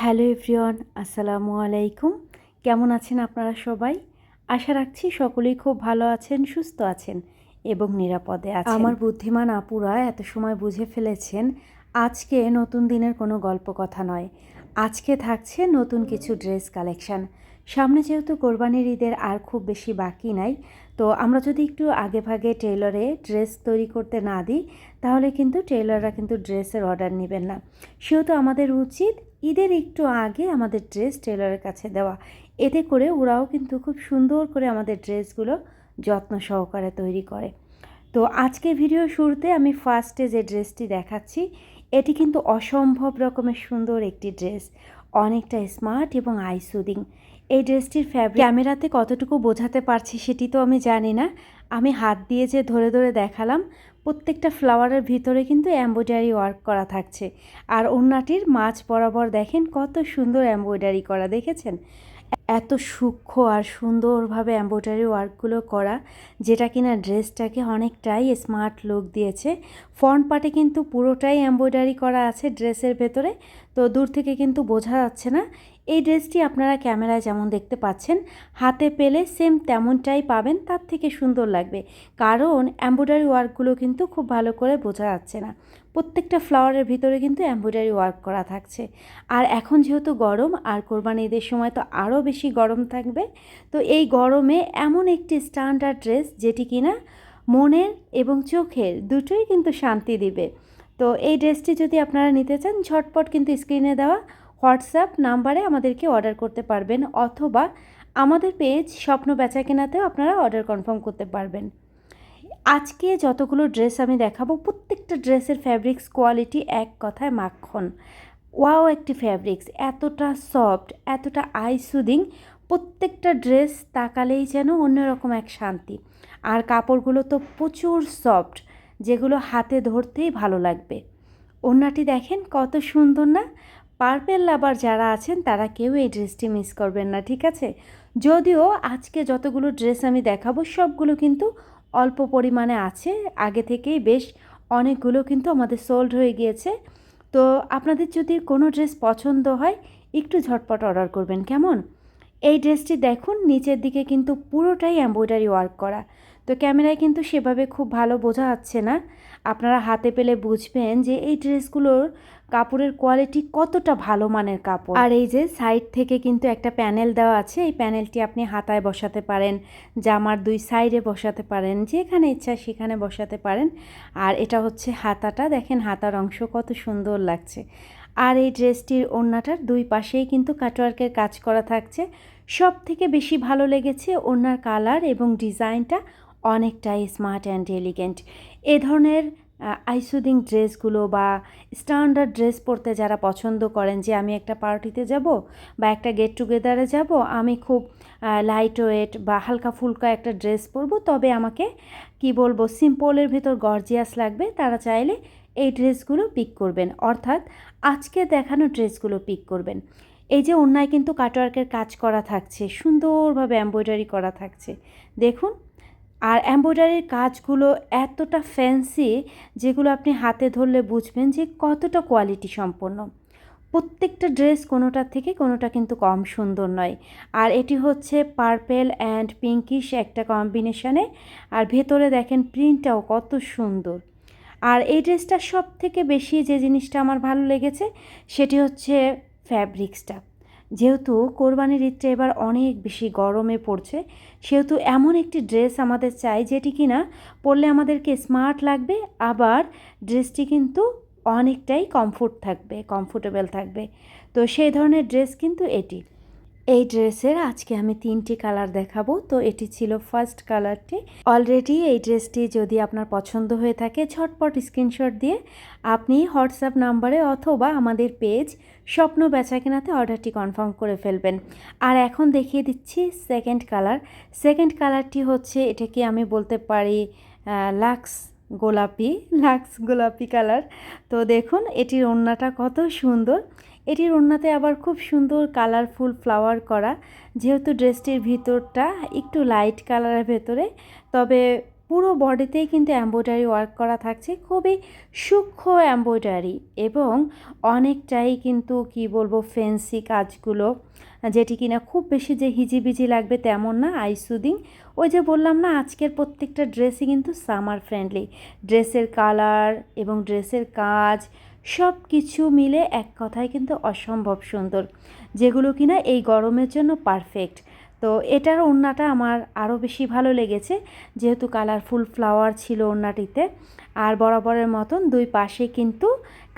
Hello everyone, আসসালামু আলাইকুম। কেমন আছেন আপনারা সবাই? আশা রাখছি সকলেই খুব ভালো আছেন, সুস্থ আছেন এবং নিরাপদে আছেন। আমার বুদ্ধিমান আপুরা এত সময় বুঝে ফেলেছেন, আজকে নতুন দিনের কোনো গল্প কথা নয়। আজকে থাকছে নতুন কিছু ড্রেস কালেকশন। সামনে যেহেতু কোরবানির ঈদের আর খুব বেশি বাকি নাই, তো আমরা যদি একটু আগে ভাগে টেইলরে ড্রেস তৈরি করতে না দিই, তাহলে কিন্তু টেইলররা কিন্তু ড্রেসের অর্ডার নেবেন না। সেহেতু আমাদের উচিত ঈদের একটু আগে আমাদের ড্রেস টেলারের কাছে দেওয়া। এতে করে ওরাও কিন্তু খুব সুন্দর করে আমাদের ড্রেসগুলো যত্ন সহকারে তৈরি করে। তো আজকে ভিডিও শুরুতে আমি ফার্স্টে যে ড্রেসটি দেখাচ্ছি, এটি কিন্তু অসম্ভব রকমের সুন্দর একটি ড্রেস। অনেকটা স্মার্ট এবং আইসুদিং এই ড্রেসটির ফ্যাব্রিক ক্যামেরাতে কতটুকু বোঝাতে পারছি সেটি তো আমি জানি না। আমি হাত দিয়ে যে ধরে ধরে দেখালাম প্রত্যেকটা ফ্লাওয়ারের ভিতরে কিন্তু এমব্রয়ডারি ওয়ার্ক করা থাকছে। আর ওড়নাটির মাছ বরাবর দেখেন কত সুন্দর এমব্রয়ডারি করা, দেখেছেন? এত সূক্ষ্ম আর সুন্দরভাবে এমব্রয়ডারি ওয়ার্কগুলো করা, যেটা কিনা ড্রেসটাকে অনেকটাই স্মার্ট লুক দিয়েছে। ফ্রন্ট পার্টে কিন্তু পুরোটাই এমব্রয়ডারি করা আছে ড্রেসের ভেতরে, তো দূর থেকে কিন্তু বোঝা যাচ্ছে না এই ড্রেসটি আপনারা ক্যামেরায় যেমন দেখতে পাচ্ছেন, হাতে পেলে সেম তেমনটাই পাবেন, তার থেকে সুন্দর লাগবে। কারণ এম্ব্রয়ডারি ওয়ার্কগুলো কিন্তু খুব ভালো করে বোঝা যাচ্ছে না। প্রত্যেকটা ফ্লাওয়ারের ভিতরে কিন্তু এম্ব্রয়ডারি ওয়ার্ক করা থাকছে। আর এখন যেহেতু গরম, আর কোরবানি ঈদের সময় তো আরও বেশি গরম থাকবে, তো এই গরমে এমন একটি স্ট্যান্ডার্ড ড্রেস যেটি কিনা মনের এবং চোখের দুটোই কিন্তু শান্তি দিবে। তো এই ড্রেসটি যদি আপনারা নিতে চান, ঝটপট কিন্তু স্ক্রিনে দেওয়া হোয়াটসঅ্যাপ নাম্বারে আমাদেরকে অর্ডার করতে পারবেন অথবা আমাদের পেজ স্বপ্ন বেচা কেনাতেও আপনারা অর্ডার কনফার্ম করতে পারবেন। আজকে যতগুলো ড্রেস আমি দেখাবো, প্রত্যেকটা ড্রেসের ফ্যাব্রিক্স কোয়ালিটি এক কথায় মাখন। ওয়াও একটি ফ্যাব্রিক্স, এতটা সফট, এতটা আই সুদিং প্রত্যেকটা ড্রেস তাকালেই যেন অন্যরকম এক শান্তি। আর কাপড়গুলো তো প্রচুর সফট, যেগুলো হাতে ধরতেই ভালো লাগবে। ওড়নাটি দেখেন কত সুন্দর না? পার্পেল লাভার যারা আছেন, তারা কেউ এই ড্রেসটি মিস করবেন না, ঠিক আছে? যদিও আজকে যতগুলো ড্রেস আমি দেখাবো, সবগুলো কিন্তু অল্প পরিমাণে আছে। আগে থেকেই বেশ অনেকগুলো কিন্তু আমাদের সোল্ড হয়ে গিয়েছে। তো আপনাদের যদি কোনো ড্রেস পছন্দ হয়, একটু ঝটপট অর্ডার করবেন, কেমন? এই ড্রেসটি দেখুন, নিচের দিকে কিন্তু পুরোটাই এম্ব্রয়ডারি ওয়ার্ক করা। তো ক্যামেরায় কিন্তু সেভাবে খুব ভালো বোঝা যাচ্ছে না। আপনারা হাতে পেলে বুঝবেন যে এই ড্রেসগুলোর কাপড়ের কোয়ালিটি কতটা ভালো মানের কাপড়। আর এই যে সাইড থেকে কিন্তু একটা প্যানেল দেওয়া আছে, এই প্যানেলটি আপনি হাতায় বসাতে পারেন, জামার দুই সাইডে বসাতে পারেন, যেখানে ইচ্ছা সেখানে বসাতে পারেন। আর এটা হচ্ছে হাতাটা, দেখেন হাতার অংশ কত সুন্দর লাগছে। আর এই ড্রেসটির ওড়নাটার দুই পাশেই কিন্তু কাটওয়ার্কের কাজ করা থাকছে। সব থেকে বেশি ভালো লেগেছে ওড়নার কালার এবং ডিজাইনটা অনেকটাই স্মার্ট অ্যান্ড এলিগেন্ট এ ধরনের আইসুদিং ড্রেসগুলো বা স্ট্যান্ডার্ড ড্রেস পরতে যারা পছন্দ করেন যে আমি একটা পার্টিতে যাব বা একটা গেট টুগেদারে যাব, আমি খুব লাইট ওয়েট বা হালকা ফুলকা একটা ড্রেস পরবো, তবে আমাকে কি বলব সিম্পলের ভেতর গর্জিয়াস লাগবে, তারা চাইলে এই ড্রেসগুলো পিক করবেন। অর্থাৎ আজকে দেখানো ড্রেসগুলো পিক করবেন। এই যে অন্যায় কিন্তু কাটওয়ার্কের কাজ করা থাকছে, সুন্দরভাবে এমব্রয়ডারি করা থাকছে। দেখুন আর এম্ব্রয়ডারির কাজগুলো এতটা ফ্যান্সি যেগুলো আপনি হাতে ধরলে বুঝবেন যে কতটা কোয়ালিটি সম্পন্ন। প্রত্যেকটা ড্রেস কোনোটার থেকে কোনোটা কিন্তু কম সুন্দর নয়। আর এটি হচ্ছে পার্পেল অ্যান্ড পিঙ্কিশ একটা কম্বিনেশানে আর ভেতরে দেখেন প্রিন্টটাও কত সুন্দর। আর এই ড্রেসটা সব থেকে বেশি যে জিনিসটা আমার ভালো লেগেছে, সেটি হচ্ছে ফ্যাব্রিক্সটা যেহেতু কোরবানির ঈদটা এবার অনেক বেশি গরমে পড়ছে সেহেতু এমন একটি ড্রেস আমাদের চাই যেটি কিনা পরলে আমাদেরকে স্মার্ট লাগবে, আবার ড্রেসটি কিন্তু অনেকটাই কমফোর্ট থাকবে কমফোর্টেবল থাকবে। তো সেই ধরনের ড্রেস কিন্তু এটি। এই ড্রেসের আজকে আমি তিনটি কালার দেখাবো। তো এটি ছিল ফার্স্ট কালারটি। অলরেডি এই ড্রেসটি যদি আপনার পছন্দ হয়ে থাকে, ঝটপট স্ক্রিনশট দিয়ে আপনি হোয়াটসঅ্যাপ নাম্বারে অথবা আমাদের পেজ স্বপ্ন বেচা কেনাতে অর্ডারটি কনফার্ম করে ফেলবেন। আর এখন দেখিয়ে দিচ্ছি সেকেন্ড কালার। সেকেন্ড কালারটি হচ্ছে, এটাকে আমি বলতে পারি লাক্স গোলাপি লাক্স গোলাপি কালার। তো দেখুন, এটির ওড়নাটা কত সুন্দর। এটির ওড়নাতে আবার খুব সুন্দর কালারফুল ফ্লাওয়ার করা। যেহেতু ড্রেসটির ভিতরটা একটু লাইট কালারের ভেতরে, তবে পুরো বডিতেই কিন্তু এম্ব্রয়ডারি ওয়ার্ক করা থাকছে। খুবই সূক্ষ্ম এম্ব্রয়ডারি এবং অনেকটাই কিন্তু কি বলব ফেন্সি কাজগুলো, যেটি কিনা খুব বেশি যে হিজিবিজি লাগবে তেমন না আইসুদিং ওই যে বললাম না, আজকের প্রত্যেকটা ড্রেসই কিন্তু সামার ফ্রেন্ডলি ড্রেসের কালার এবং ড্রেসের কাজ সব কিছু মিলে এক কথায় কিন্তু অসম্ভব সুন্দর, যেগুলো কিনা এই গরমের জন্য পারফেক্ট তো এটার ওড়নাটা আমার আরও বেশি ভালো লেগেছে, যেহেতু কালারফুল ফ্লাওয়ার ছিল ওড়নাটিতে। আর বরাবরের মতন দুই পাশে কিন্তু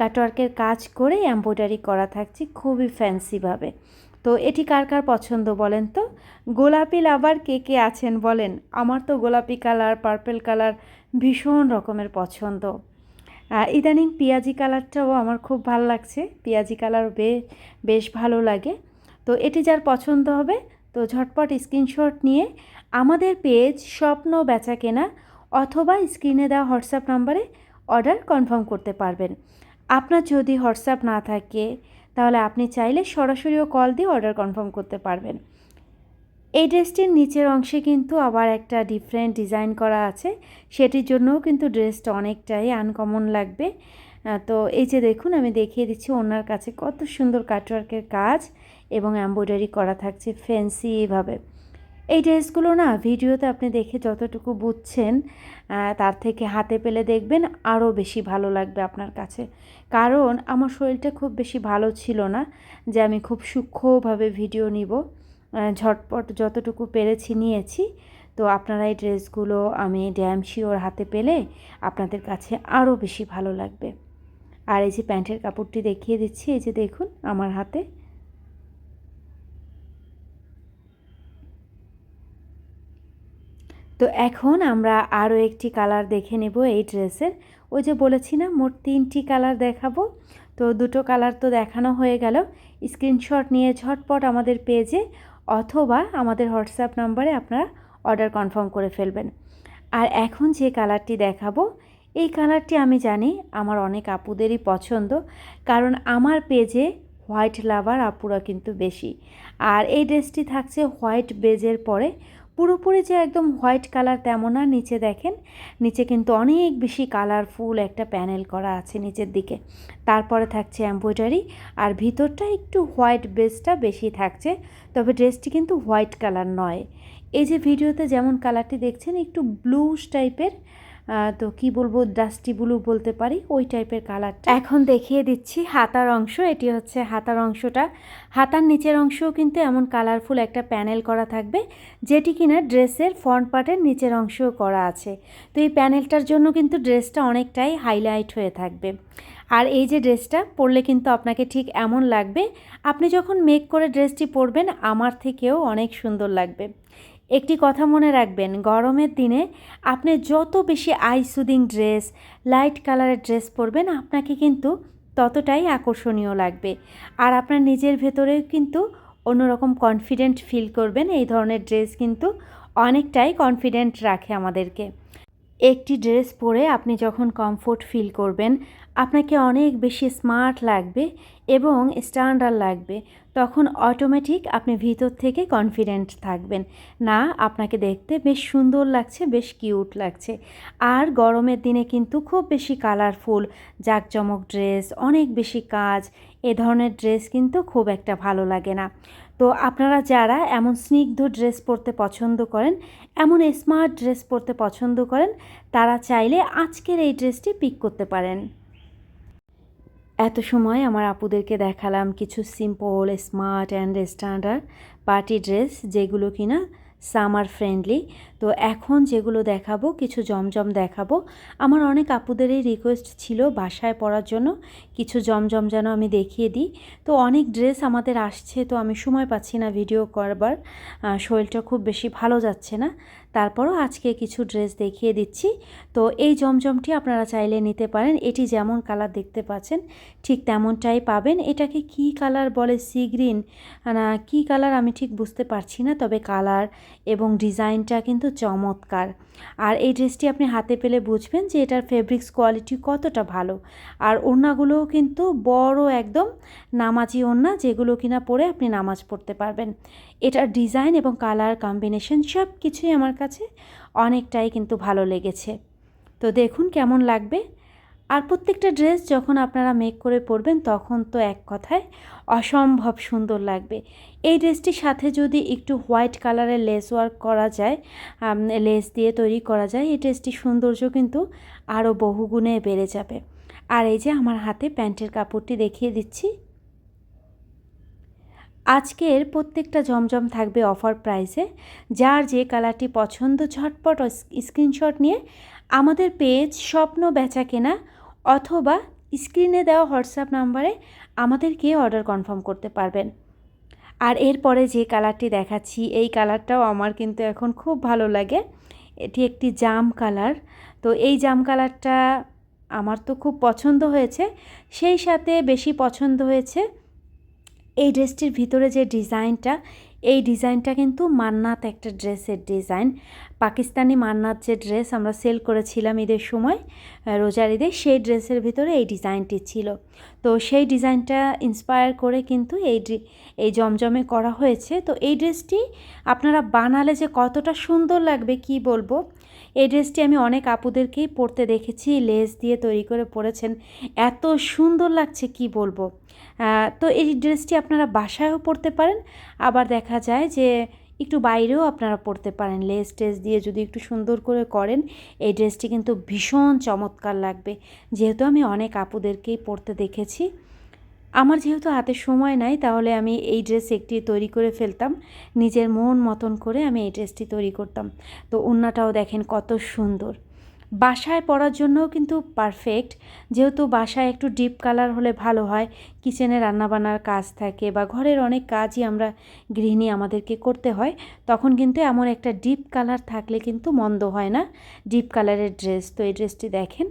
কাটওয়ার্কের কাজ করে এম্ব্রয়ডারি করা থাকছে খুবই ফ্যান্সিভাবে তো এটি কার কার পছন্দ বলেন তো? গোলাপি লাভার কে কে আছেন বলেন? আমার তো গোলাপি কালার পার্পেল কালার ভীষণ রকমের পছন্দ। ইদানিং পেঁয়াজি কালারটাও আমার খুব ভালো লাগছে। পেঁয়াজি কালার বে, বেশ ভালো লাগে। তো এটি যার পছন্দ হবে, তো ঝটপট স্ক্রিনশট নিয়ে আমাদের পেজ স্বপ্ন বেচা কেনা অথবা স্ক্রিনে দেওয়া হোয়াটসঅ্যাপ নাম্বারে অর্ডার কনফার্ম করতে পারবেন। আপনার যদি হোয়াটসঅ্যাপ না থাকে, তাহলে আপনি চাইলে সরাসরিও কল দিয়ে অর্ডার কনফার্ম করতে পারবেন। এই ড্রেসটির নিচের অংশে কিন্তু আবার একটা ডিফারেন্ট ডিজাইন করা আছে। সেটির জন্যও কিন্তু ড্রেসটা অনেকটাই আনকমন লাগবে। তো এই যে দেখুন, আমি দেখিয়ে দিচ্ছি ওনার কাছে কত সুন্দর কাটওয়ার্কের কাজ এবং এম্ব্রয়ডারি করা থাকছে ফ্যান্সি এইভাবে এই ড্রেসগুলো না ভিডিওতে আপনি দেখে যতটুকু বুঝছেন তার থেকে হাতে পেলে দেখবেন আরও বেশি ভালো লাগবে আপনার কাছে। কারণ আমার শরীরটা খুব বেশি ভালো ছিল না যে আমি খুব সূক্ষ্মভাবে ভিডিও নিব। ঝটপট যতটুকু পেরেছি নিয়েছি। তো আপনারা এই ড্রেসগুলো আমি ড্যাম শিওর হাতে পেলে আপনাদের কাছে আরও বেশি ভালো লাগবে। আর এই যে প্যান্টের কাপড়টি দেখিয়ে দিচ্ছি, এই যে দেখুন আমার হাতে। তো এখন আমরা আরও একটি কালার দেখে নেব এই ড্রেসের। ওই যে বলেছি না, মোট তিনটি কালার দেখাবো। তো দুটো কালার তো দেখানো হয়ে গেল। স্ক্রিনশট নিয়ে ঝটপট আমাদের পেজে অথবা আমাদের হোয়াটসঅ্যাপ নাম্বারে আপনারা অর্ডার কনফার্ম করে ফেলবেন। আর এখন যে কালারটি দেখাবো, এই কালারটি আমি জানি আমার অনেক আপুদেরই পছন্দ, কারণ আমার পেজে হোয়াইট লাভার আপুরা কিন্তু বেশি। আর এই ড্রেসটি থাকছে হোয়াইট বেজের পরে পুরোপুরি যে একদম হোয়াইট কালার তেমন আর নিচে দেখেন, নিচে কিন্তু অনেক বেশি কালারফুল একটা প্যানেল করা আছে নিচের দিকে। তারপরে থাকছে এম্ব্রয়ডারি, আর ভিতরটা একটু হোয়াইট বেসটা বেশি থাকছে, তবে ড্রেসটি কিন্তু হোয়াইট কালার নয়। এই যে ভিডিওতে যেমন কালারটি দেখছেন, একটু ব্লুস টাইপের তো কি বলব ডাস্টি ব্লু বলতে পারি, ওই টাইপের কালারটা এখন দেখিয়ে দিচ্ছি হাতার অংশ, এটি হচ্ছে হাতার অংশটা। হাতার নিচের অংশও কিন্তু এমন কালারফুল একটা প্যানেল করা থাকবে, যেটি কিনা ড্রেসের ফ্রন্ট পার্টের নিচের অংশও করা আছে। তো এই প্যানেলটার জন্য কিন্তু ড্রেসটা অনেকটাই হাইলাইট হয়ে থাকবে। আর এই যে ড্রেসটা পরলে কিন্তু আপনাকে ঠিক এমন লাগবে, আপনি যখন মেক করে ড্রেসটি পরবেন, আমার থেকেও অনেক সুন্দর লাগবে। একটি কথা মনে রাখবেন, গরমের দিনে আপনি যত বেশি আই সুদিং ড্রেস, লাইট কালারের ড্রেস পরবেন, আপনাকে কিন্তু ততটাই আকর্ষণীয় লাগবে। আর আপনার নিজের ভেতরেও কিন্তু অন্যরকম কনফিডেন্ট ফিল করবেন, এই ধরনের ড্রেস কিন্তু অনেকটাই কনফিডেন্ট রাখে আমাদেরকে। একটি ড্রেস পরে আপনি যখন কমফোর্ট ফিল করবেন আপনাকে অনেক বেশি স্মার্ট লাগবে এবং স্ট্যান্ডার্ড লাগবে। তখন অটোমেটিক আপনি ভিতর থেকে কনফিডেন্ট থাকবেন। না, আপনাকে দেখতে বেশ সুন্দর লাগছে, বেশ কিউট লাগছে। আর গরমের দিনে কিন্তু খুব বেশি কালারফুল, জাঁকজমক ড্রেস, অনেক বেশি কাজ, এ ধরনের ড্রেস কিন্তু খুব একটা ভালো লাগে না। তো আপনারা যারা এমন স্নিগ্ধ ড্রেস পরতে পছন্দ করেন, এমন স্মার্ট ড্রেস পরতে পছন্দ করেন, তারা চাইলে আজকের এই ড্রেসটি পিক করতে পারেন। এত সময় আমার আপুদেরকে দেখালাম কিছু simple smart and standard party dress যেগুলো কিনা সামার ফ্রেন্ডলি তো এখন যেগুলো দেখাবো, কিছু জমজম দেখাবো। আমার অনেক আপুদেরই রিকোয়েস্ট ছিল বাসায় পরার জন্য। কিছু জমজম যেন আমি দেখিয়ে দিই। তো অনেক ড্রেস আমাদের আসছে, তো আমি সময় পাচ্ছি না ভিডিও করবার। শরীরটা খুব বেশি ভালো যাচ্ছে না। তারপরও আজকে কিছু ড্রেস দেখিয়ে দিচ্ছি। তো এই জমজমটি আপনারা চাইলে নিতে পারেন। এটি যেমন কালার দেখতে পাচ্ছেন, ঠিক তেমনটাই পাবেন। এটাকে কি কালার বলে? Sea green. না, কী কালার আমি ঠিক বুঝতে পারছি না, তবে কালার এবং ডিজাইনটা কিন্তু চমৎকার। আর এই ড্রেসটি আপনি হাতে পেলে বুঝবেন যে এটার ফেব্রিক্স কোয়ালিটি কতটা ভালো। আর ওড়নাগুলোও কিন্তু বড় একদম নামাজি ওড়না, যেগুলো কিনা পরে আপনি নামাজ পড়তে পারবেন। এটার ডিজাইন এবং কালার কম্বিনেশন সব কিছুই আমার কাছে অনেকটাই কিন্তু ভালো লেগেছে। তো দেখুন কেমন লাগবে। আর প্রত্যেকটা ড্রেস যখন আপনারা মেক করে পরবেন, তখন তো এক কথায় অসম্ভব সুন্দর লাগবে। এই ড্রেসটির সাথে যদি একটু হোয়াইট কালারের লেস ওয়ার্ক করা যায় লেস দিয়ে তৈরি করা যায়, এই ড্রেসটির সৌন্দর্য কিন্তু আরও বহুগুণে বেড়ে যাবে। আর এই যে আমার হাতে প্যান্টের কাপড়টি দেখিয়ে দিচ্ছি। আজকের প্রত্যেকটা জমজম থাকবে অফার প্রাইসে। যার যে কালারটি পছন্দ, ঝটপট স্ক্রিনশট নিয়ে আমাদের পেজ স্বপ্ন বেচা কেনা অথবা স্ক্রিনে দেওয়া হোয়াটসঅ্যাপ নাম্বারে আমাদেরকে অর্ডার কনফার্ম করতে পারবেন। আর এরপরে যে কালারটি দেখাচ্ছি, এই কালারটাও আমার কিন্তু এখন খুব ভালো লাগে। এটি একটি জাম কালার। তো এই জাম কালারটা আমার তো খুব পছন্দ হয়েছে। সেই সাথে বেশি পছন্দ হয়েছে এই ড্রেসটির ভিতরে যে ডিজাইনটা, এই ডিজাইনটা কিন্তু মান্নাত একটা ড্রেসের ডিজাইন। পাকিস্তানি মান্নাত যে ড্রেস আমরা সেল করেছিলাম ঈদের সময় রোজার ঈদে, সেই ড্রেসের ভিতরে এই ডিজাইনটি ছিল। তো সেই ডিজাইনটা ইন্সপায়ার করে কিন্তু এই এই জমজমে করা হয়েছে। তো এই ড্রেসটি আপনারা বানালে যে কতটা সুন্দর লাগবে কি বলব? এই ড্রেসটি আমি অনেক আপুদেরকেই পরতে দেখেছি, লেস দিয়ে তৈরি করে পরেছেন। এত সুন্দর লাগছে কি বলব? তো এই ড্রেসটি আপনারা বাসায়ও পরতে পারেন। আবার দেখা যায় যে একটু বাইরেও আপনারা পরতে পারেন। লেস টেস দিয়ে যদি একটু সুন্দর করে করেন, এই ড্রেসটি কিন্তু ভীষণ চমৎকার লাগবে। যেহেতু আমি অনেক আপুদেরকেই পরতে দেখেছি। আমার যেহেতু হাতে সময় নাই, তাহলে আমি এই ড্রেস একটি তৈরি করে ফেলতাম। নিজের মন মতন করে আমি এই ড্রেসটি তৈরি করতাম। তো অন্যটাও দেখেন কত সুন্দর। বাসায় পরার জন্যও কিন্তু পারফেক্ট যেহেতু বাসায় একটু ডিপ কালার হলে ভালো হয় কিচেনে রান্নাবান্নার কাজ থাকে বা ঘরের অনেক কাজই আমরা গৃহিণী আমাদেরকে করতে হয়, তখন কিন্তু এমন একটা ডিপ কালার থাকলে কিন্তু মন্দ হয় না। ডিপ কালারের ড্রেস তো এই ড্রেসটি দেখেন।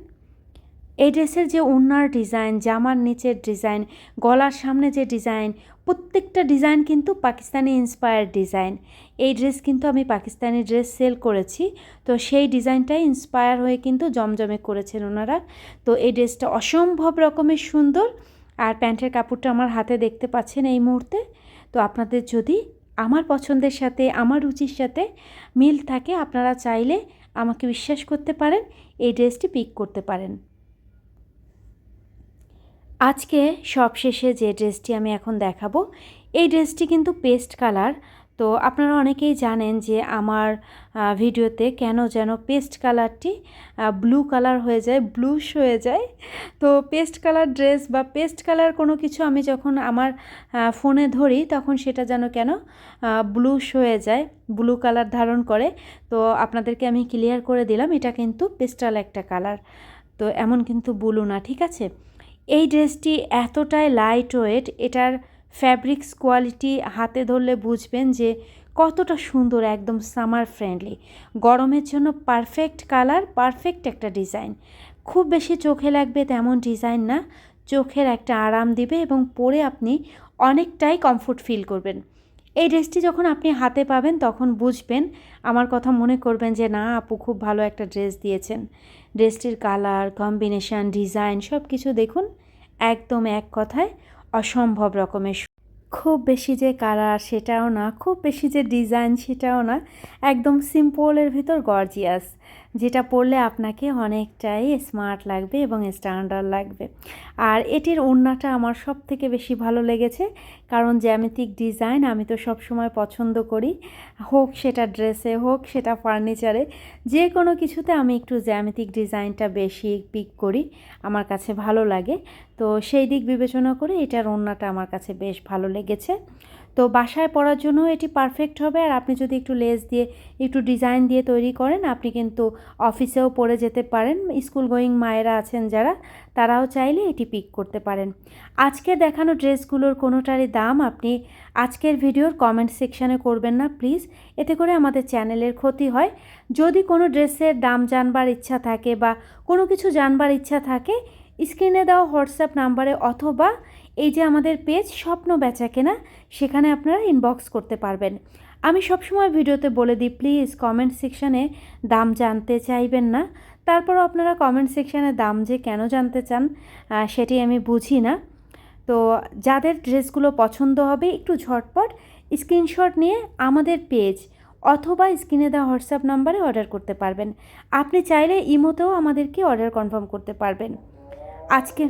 এই ড্রেসের যে ওনার ডিজাইন জামার নিচের ডিজাইন গলার সামনে যে ডিজাইন প্রত্যেকটা ডিজাইন কিন্তু পাকিস্তানি ইন্সপায়ার্ড ডিজাইন এই ড্রেস কিন্তু আমি পাকিস্তানি ড্রেস সেল করেছি। তো সেই ডিজাইনটাই ইন্সপায়ার হয়ে কিন্তু জমজমে করেছেন ওনারা। তো এই ড্রেসটা অসম্ভব রকমের সুন্দর। আর প্যান্টের কাপড়টা আমার হাতে দেখতে পাচ্ছেন এই মুহূর্তে। তো আপনাদের যদি আমার পছন্দের সাথে, আমার রুচির সাথে মিল থাকে, আপনারা চাইলে আমাকে বিশ্বাস করতে পারেন, এই ড্রেসটি পিক করতে পারেন। আজকে সবশেষে যে ড্রেসটি আমি এখন দেখাবো, এই ড্রেসটি কিন্তু পেস্ট কালার তো আপনারা অনেকেই জানেন যে আমার ভিডিওতে কেন যেন পেস্ট কালারটি ব্লু কালার হয়ে যায়, ব্লুশ হয়ে যায়। তো পেস্ট কালার ড্রেস বা পেস্ট কালার কোনো কিছু আমি যখন আমার ফোনে ধরি তখন সেটা যেন কেন ব্লুশ হয়ে যায়, ব্লু কালার ধারণ করে। তো আপনাদেরকে আমি ক্লিয়ার করে দিলাম, এটা কিন্তু পেস্টাল একটা কালার। তো এমন কিন্তু ব্লু না, ঠিক আছে? এই ড্রেসটি এতটাই লাইট ওয়েট এটার ফ্যাব্রিক্স কোয়ালিটি হাতে ধরলে বুঝবেন যে কতটা সুন্দর, একদম সামার ফ্রেন্ডলি। গরমের জন্য পারফেক্ট কালার, পারফেক্ট একটা ডিজাইন। খুব বেশি চোখে লাগবে তেমন ডিজাইন না, চোখের একটা আরাম দিবে এবং পরে আপনি অনেকটাই কমফোর্ট ফিল করবেন। এই ড্রেসটি যখন আপনি হাতে পাবেন, তখন বুঝবেন, আমার কথা মনে করবেন যে, না, আপু, খুব ভালো একটা ড্রেস দিয়েছেন। ড্রেসটির কালার কম্বিনেশান ডিজাইন সব কিছু দেখুন, একদম এক কথায়। অসম্ভব রকমের খুব বেশি যে কালার সেটাও না, খুব বেশি যে ডিজাইন সেটাও না, একদম সিম্পলের ভিতর গর্জিয়াস যেটা পরলে আপনাকে অনেকটাই স্মার্ট লাগবে এবং স্ট্যান্ডার্ড লাগবে। আর এটির ওড়নাটা আমার সব থেকে বেশি ভালো লেগেছে, কারণ জ্যামিতিক ডিজাইন আমি তো সব সময় পছন্দ করি। হোক সেটা ড্রেসে হোক সেটা ফার্নিচারে যে কোনো কিছুতে আমি একটু জ্যামিতিক ডিজাইনটা বেশি পিক করি, আমার কাছে ভালো লাগে। তো সেই দিক বিবেচনা করে এটার ওড়নাটা আমার কাছে বেশ ভালো লেগেছে। তো বাসায় পরার জন্য এটি পারফেক্ট হবে। আর আপনি যদি একটু লেস দিয়ে, একটু ডিজাইন দিয়ে তৈরি করেন, আপনি কিন্তু অফিসেও পরে যেতে পারেন। স্কুল গোয়িং মায়েরা আছেন যারা, তারাও চাইলে এটি পিক করতে পারেন। আজকে দেখানো ড্রেসগুলোর কোনোটারই দাম আপনি আজকের ভিডিওর কমেন্ট সেকশানে করবেন না প্লিজ এতে করে আমাদের চ্যানেলের ক্ষতি হয়। যদি কোনো ড্রেসের দাম জানবার ইচ্ছা থাকে বা কোনো কিছু জানবার ইচ্ছা থাকে স্ক্রিনে দেওয়া হোয়াটসঅ্যাপ নাম্বারে অথবা এই যে আমাদের পেজ স্বপ্ন বেচা কেনা, সেখানে আপনারা ইনবক্স করতে পারবেন। আমি সবসময় ভিডিওতে বলে দিই প্লিজ কমেন্ট সেকশানে দাম জানতে চাইবেন না। তারপরও আপনারা কমেন্ট সেকশানে দাম যে কেন জানতে চান সেটি আমি বুঝি না। তো যাদের ড্রেসগুলো পছন্দ হবে, একটু ঝটপট স্ক্রিনশট নিয়ে আমাদের পেজ অথবা স্ক্রিনে দেওয়া হোয়াটসঅ্যাপ নাম্বারে অর্ডার করতে পারবেন। আপনি চাইলে ইমোতেও আমাদেরকে অর্ডার কনফার্ম করতে পারবেন। আজকে